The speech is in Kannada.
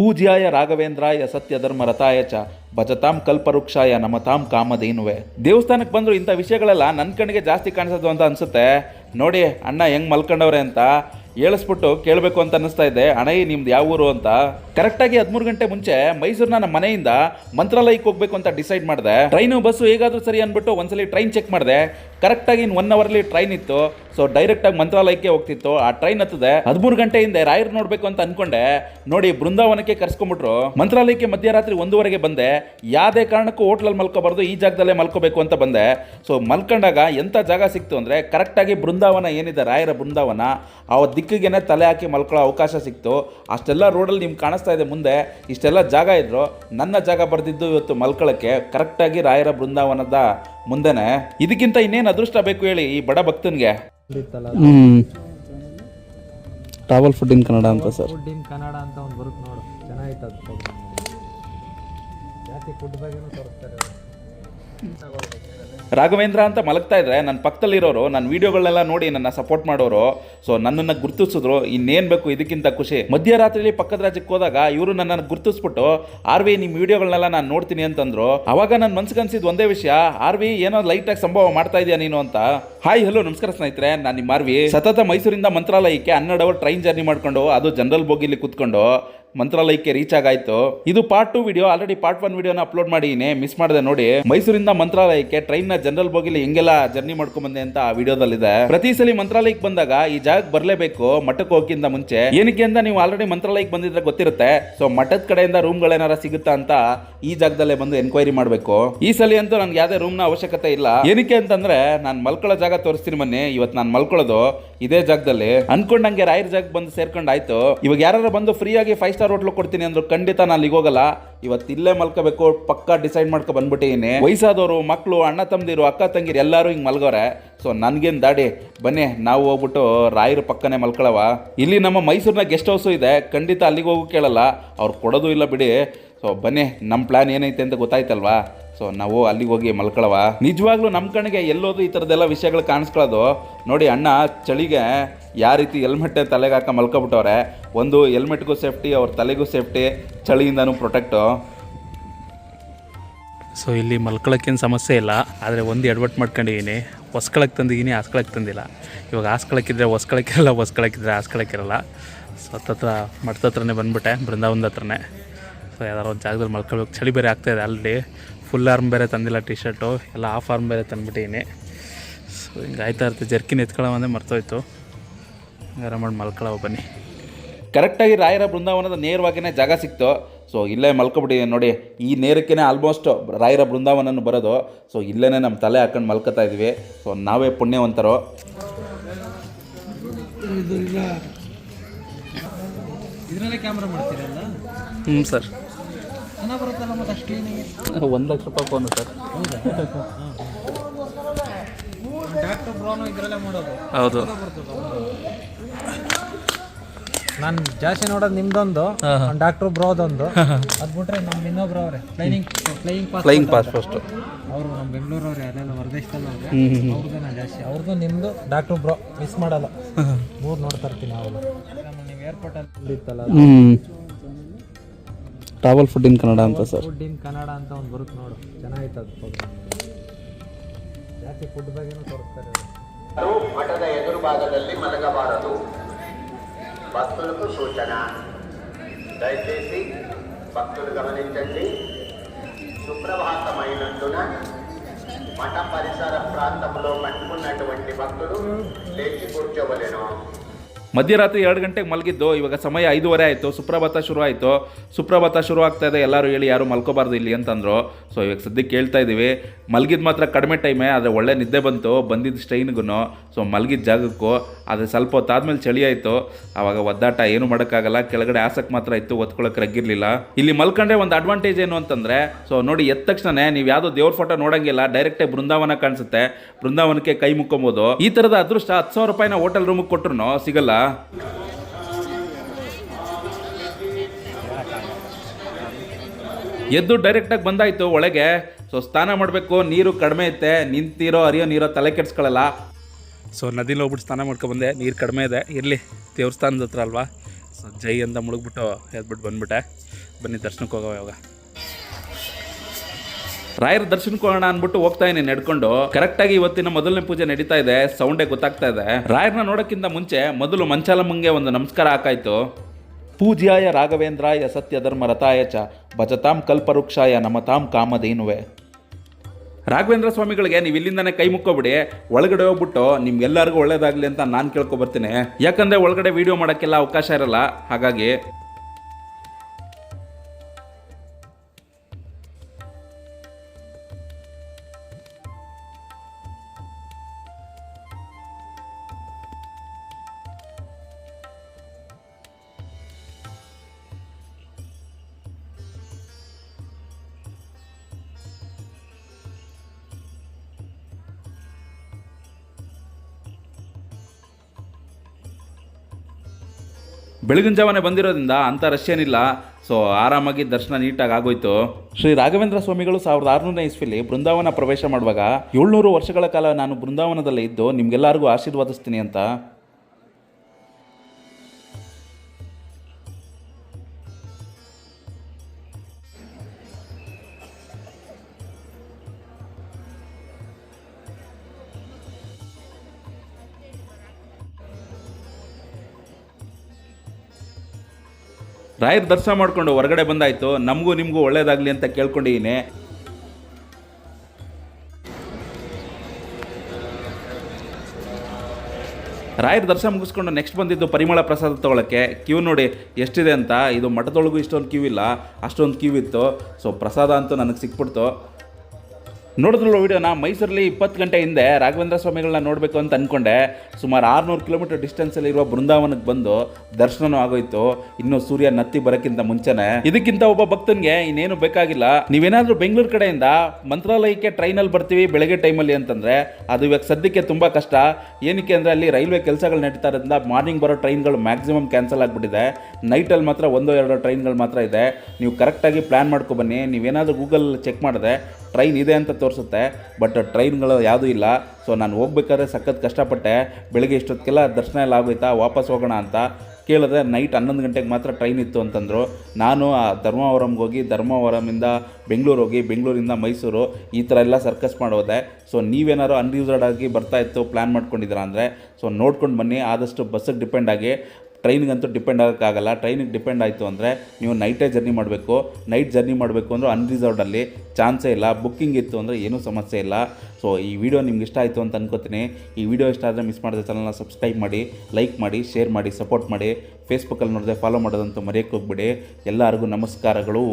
ಪೂಜ್ಯಾಯ ರಾಘವೇಂದ್ರಾಯ ಸತ್ಯಧರ್ಮ ರಥಾಯ ಚ ಭಜತಾಂ ಕಲ್ಪವೃಕ್ಷಾಯ ನಮತಾಂ ಕಾಮಧೇನುವೆ. ದೇವಸ್ಥಾನಕ್ಕೆ ಬಂದ್ರು ಇಂಥ ವಿಷಯಗಳೆಲ್ಲ ನನ್ನ ಕಣ್ಣಿಗೆ ಜಾಸ್ತಿ ಕಾಣಿಸೋದು ಅಂತ ಅನಿಸುತ್ತೆ. ನೋಡಿ ಅಣ್ಣ ಹೆಂಗೆ ಮಲ್ಕೊಂಡವ್ರೆ ಅಂತ ಹೇಳಿಸ್ಬಿಟ್ಟು ಕೇಳಬೇಕು ಅಂತ ಅನ್ನಿಸ್ತಾ ಇದೆ. ಅಣಯಿ ನಿಮ್ದು ಯಾವ ಊರು ಅಂತ? ಕರೆಕ್ಟಾಗಿ ಹದಿಮೂರು ಗಂಟೆ ಮುಂಚೆ ಮೈಸೂರಿನ ನಮ್ಮ ಮನೆಯಿಂದ ಮಂತ್ರಾಲಯಕ್ಕೆ ಹೋಗಬೇಕು ಅಂತ ಡಿಸೈಡ್ ಮಾಡಿದೆ. ಟ್ರೈನು, ಬಸ್ಸು ಹೇಗಾದರೂ ಸರಿ ಅಂದ್ಬಿಟ್ಟು ಒಂದ್ಸಲಿ ಟ್ರೈನ್ ಚೆಕ್ ಮಾಡಿದೆ. ಕರೆಕ್ಟಾಗಿ ಇನ್ನು ಒನ್ ಅವರ್ಲಿ ಟ್ರೈನ್ ಇತ್ತು. ಸೊ ಡೈರೆಕ್ಟಾಗಿ ಮಂತ್ರಾಲಯಕ್ಕೆ ಹೋಗ್ತಿತ್ತು. ಆ ಟ್ರೈನ್ ಹತ್ತದೆ ಹದಿಮೂರು ಗಂಟೆ ಹಿಂದೆ ರಾಯರು ನೋಡಬೇಕು ಅಂತ ಅನ್ಕೊಂಡೆ. ನೋಡಿ, ಬೃಂದಾವನಕ್ಕೆ ಕರ್ಸ್ಕೊಂಡ್ಬಿಟ್ರು. ಮಂತ್ರಾಲಯಕ್ಕೆ ಮಧ್ಯರಾತ್ರಿ ಒಂದೂವರೆಗೆ ಬಂದೆ. ಯಾವುದೇ ಕಾರಣಕ್ಕೂ ಹೋಟ್ಲಲ್ಲಿ ಮಲ್ಕೋಬಾರ್ದು, ಈ ಜಾಗದಲ್ಲೇ ಮಲ್ಕೋಬೇಕು ಅಂತ ಬಂದೆ. ಸೊ ಮಲ್ಕೊಂಡಾಗ ಎಂಥ ಜಾಗ ಸಿಕ್ತು ಅಂದರೆ, ಕರೆಕ್ಟಾಗಿ ಬೃಂದಾವನ ಏನಿದೆ, ರಾಯರ ಬೃಂದಾವನ, ಆ ದಿಕ್ಕಿಗೆನೆ ತಲೆ ಹಾಕಿ ಮಲ್ಕೊಳ್ಳೋ ಅವಕಾಶ ಸಿಕ್ತು. ಅಷ್ಟೆಲ್ಲ ರೋಡಲ್ಲಿ ನಿಮ್ಗೆ ಕಾಣಿಸ್ತಾ ಇದೆ ಮುಂದೆ. ಇಷ್ಟೆಲ್ಲ ಜಾಗ ಇದ್ರು. ನನ್ನ ಜಾಗ ಬರೆದಿದ್ದು ಇವತ್ತು ಮಲ್ಕೊಳ್ಳೋಕ್ಕೆ ಕರೆಕ್ಟಾಗಿ ರಾಯರ ಬೃಂದಾವನದ ಮುಂದೆನೆ. ಇದಕ್ಕಿಂತ ಇನ್ನೇನು ಅದೃಷ್ಟ ಬೇಕು ಹೇಳಿ ಈ ಬಡ ಭಕ್ತನಿಗೆ? ಟ್ರಾವೆಲ್ ಫುಡ್ ಇನ್ ಕನ್ನಡ ಅಂತ ಸರ್. ಫುಡ್ ಇನ್ ಕನ್ನಡ ಅಂತ ಒಂದು ಬರುತ್ತೆ ನೋಡು. ಚೆನ್ನಾಗಿತ್ತು ಅದು ಯಾಕೆ ಜಾಸ್ತಿ ಫುಡ್ ಬಗ್ಗೆನೂ ತೋರಿಸ್ತಾರೆ. ರಾಘವೇಂದ್ರ ಅಂತ ಮಲಗ್ತಾ ಇದ್ರೆ ನನ್ನ ಪಕ್ಕದಲ್ಲಿರೋರು ನನ್ನ ವೀಡಿಯೋಗಳನ್ನೆಲ್ಲ ನೋಡಿ ನನ್ನ ಸಪೋರ್ಟ್ ಮಾಡೋರು. ಸೊ ನನ್ನನ್ನು ಗುರುತಿಸಿದ್ರು. ಇನ್ನೇನು ಬೇಕು ಇದಕ್ಕಿಂತ ಖುಷಿ. ಮಧ್ಯರಾತ್ರಿಲಿ ಪಕ್ಕದ ರಾಜ್ಯಕ್ಕೆ ಹೋದಾಗ ಇವರು ನನ್ನನ್ನು ಗುರುತಿಸ್ಬಿಟ್ಟು, ಆರ್ ವಿ ನಿಮ್ಮ ವೀಡಿಯೋಗಳನ್ನೆಲ್ಲ ನಾನು ನೋಡ್ತೀನಿ ಅಂತಂದ್ರು. ಅವಾಗ ನನ್ನ ಮನ್ಸಿಗೆ ಅನ್ಸಿದ್ದು ಒಂದೇ ವಿಷಯ, ಆರ್ ವಿ, ಏನೋ ಲೈಟಾಗಿ ಸಂಭವ ಮಾಡ್ತಾ ಇದೆಯಾ ನೀನು ಅಂತ? ಹಾಯ್ ಹಲೋ ನಮಸ್ಕಾರ ಸ್ನೇಹಿತರೆ. ನಾನು ನಿಮ್ಮ ಆರ್ ವಿ. ಸತತ ಮೈಸೂರಿಂದ ಮಂತ್ರಾಲಯಕ್ಕೆ ಹನ್ನೆರಡು ಅವರ್ ಟ್ರೈನ್ ಜರ್ನಿ ಮಾಡ್ಕೊಂಡು, ಅದು ಜನರಲ್ ಬೋಗಿಲಿ ಕೂತ್ಕೊಂಡು ಮಂತ್ರಾಲಯಕ್ಕೆ ರೀಚ್ ಆಗಾಯ್ತು. ಇದು part two video already part one ವಿಡಿಯೋನ ಅಪ್ಲೋಡ್ ಮಾಡಿದ್ದೀನಿ ಮಿಸ್ ಮಾಡಿದೆ ನೋಡಿ. ಮೈಸೂರಿಂದ ಮಂತ್ರಾಲಯಕ್ಕೆ ಟ್ರೈನ್ನ ಜನರಲ್ ಬೋಗಿಲಿ ಹೆಂಗೆಲ್ಲ ಜರ್ನಿ ಮಾಡ್ಕೊಂಡ್ ಬಂದೆ ಅಂತ ಆ ವಿಡಿಯೋದಲ್ಲಿದೆ ಪ್ರತಿ ಸಲ ಮಂತ್ರಾಲಯಕ್ಕೆ ಬಂದಾಗ ಈ ಜಾಗಕ್ಕೆ ಬರಲೇಬೇಕು, ಮಠಕ್ಕೆ ಹೋಗಿಂತ ಮುಂಚೆ. ಏನಕ್ಕೆ ಅಂತ ನೀವು ಆಲ್ರೆಡಿ ಮಂತ್ರಾಲಯಕ್ಕೆ ಬಂದಿದ್ರೆ ಗೊತ್ತಿರುತ್ತೆ. ಸೊ ಮಠದ ಕಡೆಯಿಂದ ರೂಮ್ಗಳೇನಾರ ಸಿಗುತ್ತಾ ಅಂತ ಈ ಜಾಗದಲ್ಲೇ ಬಂದು ಎನ್ಕ್ವೈರಿ ಮಾಡಬೇಕು. ಈ ಸಲ ಅಂತೂ ನನ್ಗೆ ಯಾವುದೇ ರೂಮ್ನ ಅವಶ್ಯಕತೆ ಇಲ್ಲ. ಏನಕ್ಕೆ ಅಂತಂದ್ರೆ ನಾನು ಮಲ್ಕೊಳ್ಳೋ ಜಾಗ ತೋರಿಸ್ತೀನಿ ಬನ್ನಿ ಇವತ್ತು ನಾನು ಮಲ್ಕೊಳ್ಳೋದು ಇದೇ ಜಾಗದಲ್ಲಿ. ಅನ್ಕೊಂಡಂಗೆ ರಾಯರ್ ಜಾಗ ಬಂದು ಸೇರ್ಕೊಂಡು ಆಯ್ತು. ಇವಾಗ ಯಾರು ಬಂದು ಫ್ರೀ ಆಗಿ ಫೈವ್ ಸ್ಟಾರ್ ಹೋಟ್ಲು ಕೊಡ್ತೀನಿ ಅಂದ್ರೆ ಖಂಡಿತ ನಾನು ಅಲ್ಲಿಗೆ ಹೋಗಲ್ಲ. ಇವತ್ತು ಇಲ್ಲೇ ಮಲ್ಕೋಬೇಕು, ಪಕ್ಕ ಡಿಸೈಡ್ ಮಾಡ್ಕೊ ಬಂದ್ಬಿಟ್ಟಿದ್ದೀನಿ ವಯಸ್ಸಾದವರು ಮಕ್ಕಳು ಅಣ್ಣ ತಮ್ಮದಿರು ಅಕ್ಕ ತಂಗಿರು ಎಲ್ಲರೂ ಹಿಂಗೆ ಮಲ್ಗೋರೆ. ಸೊ ನನಗೇನು ದಾಡಿ, ಬನ್ನಿ, ನಾವು ಹೋಗ್ಬಿಟ್ಟು ರಾಯರ ಪಕ್ಕನೇ ಮಲ್ಕೊಳವ. ಇಲ್ಲಿ ನಮ್ಮ ಮೈಸೂರಿನ ಗೆಸ್ಟ್ ಹೌಸು ಇದೆ, ಖಂಡಿತ ಅಲ್ಲಿಗೆ ಹೋಗು ಕೇಳಲ್ಲ. ಅವ್ರು ಕೊಡೋದು ಇಲ್ಲ ಬಿಡಿ. ಸೊ ಬನ್ನಿ ನಮ್ಮ ಪ್ಲ್ಯಾನ್ ಏನೈತೆ ಅಂತ ಗೊತ್ತಾಯ್ತಲ್ವಾ? ಸೊ ನಾವು ಅಲ್ಲಿಗೆ ಹೋಗಿ ಮಲ್ಕೊಳವ. ನಿಜವಾಗ್ಲೂ ನಮ್ಮ ಕಣ್ಣಿಗೆ ಎಲ್ಲೋದು ಈ ಥರದ್ದೆಲ್ಲ ವಿಷಯಗಳು ಕಾಣಿಸ್ಕೊಳ್ಳೋದು ನೋಡಿ ಅಣ್ಣ, ಚಳಿಗೆ ಯಾವ ರೀತಿ ಹೆಲ್ಮೆಟ್ ತಲೆಗೆ ಹಾಕ ಮಲ್ಕೊಬಿಟ್ಟವ್ರೆ. ಒಂದು ಹೆಲ್ಮೆಟ್ಗೂ ಸೇಫ್ಟಿ, ಅವ್ರ ತಲೆಗೂ ಸೇಫ್ಟಿ, ಚಳಿಯಿಂದನೂ ಪ್ರೊಟೆಕ್ಟು. ಸೊ ಇಲ್ಲಿ ಮಲ್ಕೊಳಕ್ಕೇನು ಸಮಸ್ಯೆ ಇಲ್ಲ, ಆದರೆ ಒಂದು ಎಡ್ವರ್ಟ್ ಮಾಡ್ಕೊಂಡಿದ್ದೀನಿ ಹೊಸ್ಕೊಳಕ್ಕೆ ತಂದಿದ್ದೀನಿ ಹಾಸ್ಕೊಳಕ್ಕೆ ತಂದಿಲ್ಲ. ಇವಾಗ ಹಾಸ್ಕೊಳಕ್ಕಿದ್ರೆ ಹೊಸ್ಕೊಳಕ್ಕಿರಲ್ಲ, ಹೊಸ್ಕೊಳಕ್ಕಿದ್ರೆ ಹಾಸ್ಕೊಳಕ್ಕಿರಲ್ಲ. ಸೊ ಹತ್ತತ್ರ ಮಠದ ಹತ್ರನೇ ಬಂದುಬಿಟ್ಟೆ, ಬೃಂದಾವನದ ಹತ್ರನೇ. ಸೊ ಯಾವ್ದಾರು ಒಂದು ಜಾಗದಲ್ಲಿ ಮಲ್ಕೊಳ್ಬೇಕು. ಚಳಿ ಬೇರೆ ಆಗ್ತಾಯಿದೆ ಆಲ್ರೆಡಿ ಫುಲ್ ಆರ್ಮ್ ಬೇರೆ ತಂದಿಲ್ಲ ಟಿ ಶರ್ಟು ಎಲ್ಲ ಹಾಫ್ ಆರ್ಮ್ ಬೇರೆ ತಂದ್ಬಿಟ್ಟಿದ್ದೀನಿ ಸೊ ಹಿಂಗೆ ಆಯ್ತಾ ಇರುತ್ತೆ. ಜರ್ಕಿನ್ ಎತ್ಕೊಳ್ಳೋ ಅಂದರೆ ಮರ್ತೋಯ್ತು. ಹಂಗಾರ ಮಾಡಿ ಮಲ್ಕೊಳ್ಳೋ ಬನ್ನಿ. ಕರೆಕ್ಟಾಗಿ ರಾಯರ ಬೃಂದಾವನದ ನೇರವಾಗಿಯೇ ಜಾಗ ಸಿಕ್ತು. ಸೊ ಇಲ್ಲೇ ಮಲ್ಕೊಬಿಟ್ಟಿದ್ದೀನಿ ನೋಡಿ ಈ ನೇರಕ್ಕೇ ಆಲ್ಮೋಸ್ಟ್ ರಾಯರ ಬೃಂದಾವನನ್ನು ಬರೋದು. ಸೊ ಇಲ್ಲೇ ನಮ್ಮ ತಲೆ ಹಾಕೊಂಡು ಮಲ್ಕೋತಾ ಇದ್ವಿ. ಸೊ ನಾವೇ ಪುಣ್ಯವಂತರು. ಇದ್ರಲ್ಲೇ ಕ್ಯಾಮ್ರಾ ಮಾಡ್ತೀರಲ್ಲ? ಹ್ಞೂ ಸರ್. ಬರುತ್ತಲ್ಲ ಮತ್ತೆ ಕ್ಲೀನಾಗಿ ಒಂದು ಲಕ್ಷ ರೂಪಾಯಿ ಫೋನು ಸರ್. ಡಾಕ್ಟರ್ ಬ್ರೋನು ಇದ್ರಲ್ಲೇ ಮಾಡೋದು. ಹೌದು. ನಾನು ಜಾಸ್ತಿ ನೋಡೋದು ನಿಮ್ದೊಂದು ಡಾಕ್ಟರ್ ಬ್ರೋದೊಂದು. ಅದು ಬಿಟ್ರೆ ನಮ್ಮ ಇನ್ನೊಬ್ರು ಅವ್ರೆ flying flying pass first pass first ಅವರು ನಮ್ಮ ಬೆಂಗಳೂರವ್ರೆ ಅಲ್ಲೆಲ್ಲ ಹೊರದೇಶದಲ್ಲಿ ಅವ್ರೆ ಅವ್ರದ್ದು ನಾನು ಜಾಸ್ತಿ. ಅವ್ರದ್ದು ನಿಮ್ಮದು ಡಾಕ್ಟರ್ ಬ್ರೋ ಮಿಸ್ ಮಾಡಲ್ಲ. ಮೂರ್ ನೋಡ್ತಾ ಇರ್ತೀನಿ ಅವೆಲ್ಲ ಏರ್ಪೋರ್ಟ್ ಅಲ್ಲಿ ಇತ್ತಲ್ಲ ಟ್ರಾವೆಲ್ ಫುಡ್ ಇನ್ ಕನ್ನಡ ಅಂತ ಸರ್ ಫುಡ್ ಇನ್ ಕನ್ನಡ ಅಂತ ಒಂದು ಬರುತ್ತೆ ನೋಡು ಚೆನ್ನಾಗಿತ್ತು ಅದು ಜಾಸ್ತಿ ಫುಡ್ ಬಗ್ಗೆನೂ ತೋರಿಸ್ತಾರೆ ಮಠದ ಎದುರು ಭಾಗದಲ್ಲಿ ಮಲಗಬಾರದು ಭಕ್ತುలకు ಸೂಚನ దయచేసి భక్తులు గమనించండి సుప్రభాతమైనందున ಮಠ ಪರಿಸರ ప్రాంతంలో పట్టుకున్నటువంటి ಭಕ್ತರು లేచి కూర్చోవలేను ಮಧ್ಯರಾತ್ರಿ ಎರಡು ಗಂಟೆಗೆ ಮಲಗಿದ್ದು, ಇವಾಗ ಸಮಯ ಐದೂವರೆ ಆಯಿತು, ಸುಪ್ರಭಾತ ಶುರು ಆಯಿತು. ಸುಪ್ರಭಾತ ಶುರು ಆಗ್ತಾ ಇದೆ, ಎಲ್ಲರೂ ಹೇಳಿ ಯಾರು ಮಲ್ಕೋಬಾರ್ದು ಇಲ್ಲಿ ಅಂತಂದರು. ಸೊ ಇವಾಗ ಸದ್ಯಕ್ಕೆ ಕೇಳ್ತಾ ಇದ್ದೀವಿ ಮಲಗಿದ ಮಾತ್ರ ಕಡಿಮೆ ಟೈಮೇ ಆದರೆ ಒಳ್ಳೆ ನಿದ್ದೆ ಬಂತು ಬಂದಿದ್ದ ಸ್ಟ್ರೈನ್ಗೂ ಸೊ ಮಲಗಿದ ಜಾಗಕ್ಕೂ, ಆದರೆ ಸ್ವಲ್ಪ ಹೊತ್ತಾದ್ಮೇಲೆ ಚಳಿ ಆಯಿತು. ಆವಾಗ ಒದ್ದಾಟ ಏನು ಮಾಡೋಕ್ಕಾಗಲ್ಲ, ಕೆಳಗಡೆ ಆಸಕ್ ಮಾತ್ರ ಇತ್ತು ಒತ್ಕೊಳ್ಳೋಕೆ ರಗ್ಗಿರಲಿಲ್ಲ. ಇಲ್ಲಿ ಮಲ್ಕೊಂಡ್ರೆ ಒಂದು ಅಡ್ವಾಂಟೇಜ್ ಏನು ಅಂತಂದರೆ ಸೊ ನೋಡಿ ಎದ್ದ ತಕ್ಷಣ ನೀವು ಯಾವುದೋ ದೇವ್ರ ಫೋಟೋ ನೋಡಂಗಿಲ್ಲ ಡೈರೆಕ್ಟಾಗಿ ಬೃಂದಾವನ ಕಾಣಿಸುತ್ತೆ. ಬೃಂದಾವನಕ್ಕೆ ಕೈ ಮುಕ್ಕೊಬೋದು. ಈ ಥರದ ಅದೃಷ್ಟ ಹತ್ತು ಸಾವಿರ ರೂಪಾಯಿನ ಹೋಟೆಲ್ ರೂಮಿಗೆ ಕೊಟ್ಟರು ಸಿಗಲ್ಲ. ಎದ್ದು ಡೈರೆಕ್ಟಾಗಿ ಬಂದಾಯಿತು ಒಳಗೆ. ಸೊ ಸ್ನಾನ ಮಾಡಬೇಕು ನೀರು ಕಡಿಮೆ ಐತೆ ನಿಂತಿರೋ ಅರಿಯೋ ನೀರೋ ತಲೆ ಕೆಡ್ಸ್ಕೊಳ್ಳಲ್ಲ ಸೊ ನದಿಲಿ ಹೋಗ್ಬಿಟ್ಟು ಸ್ನಾನ ಮಾಡ್ಕೊಬಂದೆ ನೀರು ಕಡಿಮೆ ಇದೆ. ಇರಲಿ ದೇವಸ್ಥಾನದ ಹತ್ರ ಅಲ್ವಾ? ಸೊ ಜೈ ಅಂತ ಮುಳುಗ್ಬಿಟ್ಟು ಎದ್ಬಿಟ್ಟು ಬಂದ್ಬಿಟ್ಟೆ. ಬನ್ನಿ ದರ್ಶನಕ್ಕೆ ಹೋಗೋ ಇವಾಗ. ರಾಯರ ದರ್ಶನಕ್ಕೆ ಹೋಗೋಣ ಅನ್ಬಿಟ್ಟು ಹೋಗ್ತಾ ಇದೀನಿ ನಡ್ಕೊಂಡು. ಕರೆಕ್ಟಾಗಿ ಇವತ್ತಿನ ಮೊದಲನೇ ಪೂಜೆ ನಡೀತಾ ಇದೆ ಸೌಂಡೇ ಗೊತ್ತಾಗ್ತಾ ಇದೆ. ರಾಯರನ್ನ ನೋಡೋಕ್ಕಿಂತ ಮುಂಚೆ ಮೊದಲು ಮಂಚಾಲಮ್ಮಂಗೆ ಒಂದು ನಮಸ್ಕಾರ ಹಾಕಾಯ್ತು. ಪೂಜ್ಯಾಯ ರಾಘವೇಂದ್ರಾಯ ಸತ್ಯ ಧರ್ಮ ರಥಾಯ ಚ ಭಜತಾಂ ಕಲ್ಪವೃಕ್ಷಾಯ ನಮತಾಂ ಕಾಮಧೇನುವೆ. ರಾಘವೇಂದ್ರ ಸ್ವಾಮಿಗಳಿಗೆ ನೀವು ಇಲ್ಲಿಂದನೇ ಕೈ ಮುಕ್ಕೋಬಿಡಿ. ಒಳಗಡೆ ಹೋಗ್ಬಿಟ್ಟು ನಿಮ್ಗೆಲ್ಲರಿಗೂ ಒಳ್ಳೇದಾಗಲಿ ಅಂತ ನಾನು ಕೇಳ್ಕೊಬರ್ತೀನಿ. ಯಾಕಂದ್ರೆ ಒಳಗಡೆ ವಿಡಿಯೋ ಮಾಡೋಕ್ಕೆಲ್ಲ ಅವಕಾಶ ಇರಲ್ಲ. ಹಾಗಾಗಿ ಬೆಳಗಿನ ಜಾವನೆ ಬಂದಿರೋದ್ರಿಂದ ಅಂಥ ರಶ್ ಏನಿಲ್ಲ ಸೊ ಆರಾಮಾಗಿ ದರ್ಶನ ನೀಟಾಗಿ ಆಗೋಯ್ತು. ಶ್ರೀ ರಾಘವೇಂದ್ರ ಸ್ವಾಮಿಗಳು ಸಾವಿರದ ಆರುನೂರನೇ ಇಸ್ವಿಲಿ ಬೃಂದಾವನ ಪ್ರವೇಶ ಮಾಡುವಾಗ ಏಳ್ನೂರು ವರ್ಷಗಳ ಕಾಲ ನಾನು ಬೃಂದಾವನದಲ್ಲೇ ಇದ್ದು ನಿಮ್ಗೆಲ್ಲರಿಗೂ ಆಶೀರ್ವಾದಿಸ್ತೀನಿ ಅಂತ. ರಾಯರ್ ದರ್ಶನ ಮಾಡಿಕೊಂಡು ಹೊರಗಡೆ ಬಂದಾಯಿತು. ನಮಗೂ ನಿಮಗೂ ಒಳ್ಳೇದಾಗಲಿ ಅಂತ ಕೇಳ್ಕೊಂಡಿದ್ದೀನಿ ರಾಯರ ದರ್ಶನ ಮುಗಿಸ್ಕೊಂಡು ನೆಕ್ಸ್ಟ್ ಬಂದಿದ್ದು ಪರಿಮಳ ಪ್ರಸಾದ ತೊಗೊಳಕ್ಕೆ. ಕ್ಯೂ ನೋಡಿ ಎಷ್ಟಿದೆ ಅಂತ. ಇದು ಮಠದೊಳಗೂ ಇಷ್ಟೊಂದು ಕ್ಯೂ ಇಲ್ಲ. ಅಷ್ಟೊಂದು ಕ್ಯೂ ಇತ್ತು. ಸೊ ಪ್ರಸಾದ ಅಂತೂ ನನಗೆ ಸಿಕ್ಬಿಡ್ತು. ನೋಡಿದ್ರಲ್ಲ ವಿಡಿಯೋನ? ಮೈಸೂರಲ್ಲಿ ಇಪ್ಪತ್ತು ಗಂಟೆ ಹಿಂದೆ ರಾಘವೇಂದ್ರ ಸ್ವಾಮಿಗಳನ್ನ ನೋಡಬೇಕು ಅಂತ ಅಂದ್ಕೊಂಡೆ ಸುಮಾರು ಆರುನೂರು ಕಿಲೋಮೀಟರ್ ಡಿಸ್ಟೆನ್ಸಲ್ಲಿರುವ ಬೃಂದಾವನಕ್ಕೆ ಬಂದು ದರ್ಶನವೂ ಆಗೋಯ್ತು. ಇನ್ನು ಸೂರ್ಯ ನತ್ತಿ ಬರೋಕ್ಕಿಂತ ಮುಂಚೆನೆ. ಇದಕ್ಕಿಂತ ಒಬ್ಬ ಭಕ್ತನಿಗೆ ಇನ್ನೇನು ಬೇಕಾಗಿಲ್ಲ. ನೀವೇನಾದರೂ ಬೆಂಗಳೂರು ಕಡೆಯಿಂದ ಮಂತ್ರಾಲಯಕ್ಕೆ ಟ್ರೈನಲ್ಲಿ ಬರ್ತೀವಿ ಬೆಳಗ್ಗೆ ಟೈಮಲ್ಲಿ ಅಂತಂದರೆ ಅದು ಇವಾಗ ಸದ್ಯಕ್ಕೆ ತುಂಬ ಕಷ್ಟ. ಏನಕ್ಕೆ ಅಂದರೆ ಅಲ್ಲಿ ರೈಲ್ವೆ ಕೆಲಸಗಳು ನಡೀತಾ ಇರೋದ್ರಿಂದ ಮಾರ್ನಿಂಗ್ ಬರೋ ಟ್ರೈನ್ಗಳು ಮ್ಯಾಕ್ಸಿಮಮ್ ಕ್ಯಾನ್ಸಲ್ ಆಗಿಬಿಟ್ಟಿದೆ. ನೈಟಲ್ಲಿ ಮಾತ್ರ ಒಂದೋ ಎರಡೋ ಟ್ರೈನ್ಗಳು ಮಾತ್ರ ಇದೆ. ನೀವು ಕರೆಕ್ಟಾಗಿ ಪ್ಲ್ಯಾನ್ ಮಾಡ್ಕೊಬನ್ನಿ ನೀವೇನಾದರೂ ಗೂಗಲ್ ಚೆಕ್ ಮಾಡಿದೆ ಟ್ರೈನ್ ಇದೆ ಅಂತ ತೋರಿಸುತ್ತೆ, ಬಟ್ ಟ್ರೈನ್ಗಳು ಯಾವುದೂ ಇಲ್ಲ. ಸೊ ನಾನು ಹೋಗ್ಬೇಕಾದ್ರೆ ಸಖತ್ ಕಷ್ಟಪಟ್ಟೆ. ಬೆಳಗ್ಗೆ ಇಷ್ಟೊತ್ತಿಗೆಲ್ಲ ದರ್ಶನ ಎಲ್ಲ ಆಗೋಯ್ತಾ, ವಾಪಸ್ ಹೋಗೋಣ ಅಂತ. ಕೇಳಿದ್ರೆ ನೈಟ್ ಹನ್ನೊಂದು ಗಂಟೆಗೆ ಮಾತ್ರ ಟ್ರೈನ್ ಇತ್ತು ಅಂತಂದರು. ನಾನು ಆ ಧರ್ಮವರಂಗೆ ಹೋಗಿ ಧರ್ಮವರಮಿಂದ ಬೆಂಗಳೂರು ಹೋಗಿ, ಬೆಂಗಳೂರಿಂದ ಮೈಸೂರು, ಈ ಥರ ಎಲ್ಲ ಸರ್ಕಸ್ ಮಾಡೋದೆ. ಸೊ ನೀವೇನಾದ್ರು ಅನ್ಯೂಸ್ಡ್ ಆಗಿ ಬರ್ತಾ ಇತ್ತು ಪ್ಲ್ಯಾನ್ ಮಾಡ್ಕೊಂಡಿದ್ದೀರಾ ಅಂದರೆ ಸೊ ನೋಡ್ಕೊಂಡು ಬನ್ನಿ. ಆದಷ್ಟು ಬಸ್ಸಿಗೆ ಡಿಪೆಂಡ್ ಆಗಿ. ಟ್ರೈನಿಗಂತೂ ಡಿಪೆಂಡ್ ಆಗೋಕ್ಕಾಗಲ್ಲ. ಟ್ರೈನಿಗೆ ಡಿಪೆಂಡ್ ಆಯಿತು ಅಂದರೆ ನೀವು ನೈಟೇ ಜರ್ನಿ ಮಾಡಬೇಕು. ನೈಟ್ ಜರ್ನಿ ಮಾಡಬೇಕು ಅಂದರೆ ಅನ್ರಿಸರ್ವ್ಡಲ್ಲಿ ಚಾನ್ಸೇ ಇಲ್ಲ. ಬುಕ್ಕಿಂಗ್ ಇತ್ತು ಅಂದರೆ ಏನೂ ಸಮಸ್ಯೆ ಇಲ್ಲ. ಸೊ ಈ ವಿಡಿಯೋ ನಿಮ್ಗೆ ಇಷ್ಟ ಆಯಿತು ಅಂತ ಅನ್ಕೋತೀನಿ. ಈ ವಿಡಿಯೋ ಇಷ್ಟ ಆದರೆ ಮಿಸ್ ಮಾಡಿದ ಚಾನಲ್ನ ಸಬ್ಸ್ಕ್ರೈಬ್ ಮಾಡಿ ಲೈಕ್ ಮಾಡಿ ಶೇರ್ ಮಾಡಿ ಸಪೋರ್ಟ್ ಮಾಡಿ. ಫೇಸ್ಬುಕ್ಕಲ್ಲಿ ನೋಡಿದೆ ಫಾಲೋ ಮಾಡೋದಂತೂ ಮರೆಯೋಕ್ಕೆ ಹೋಗ್ಬಿಡಿ. ಎಲ್ಲರಿಗೂ ನಮಸ್ಕಾರಗಳು.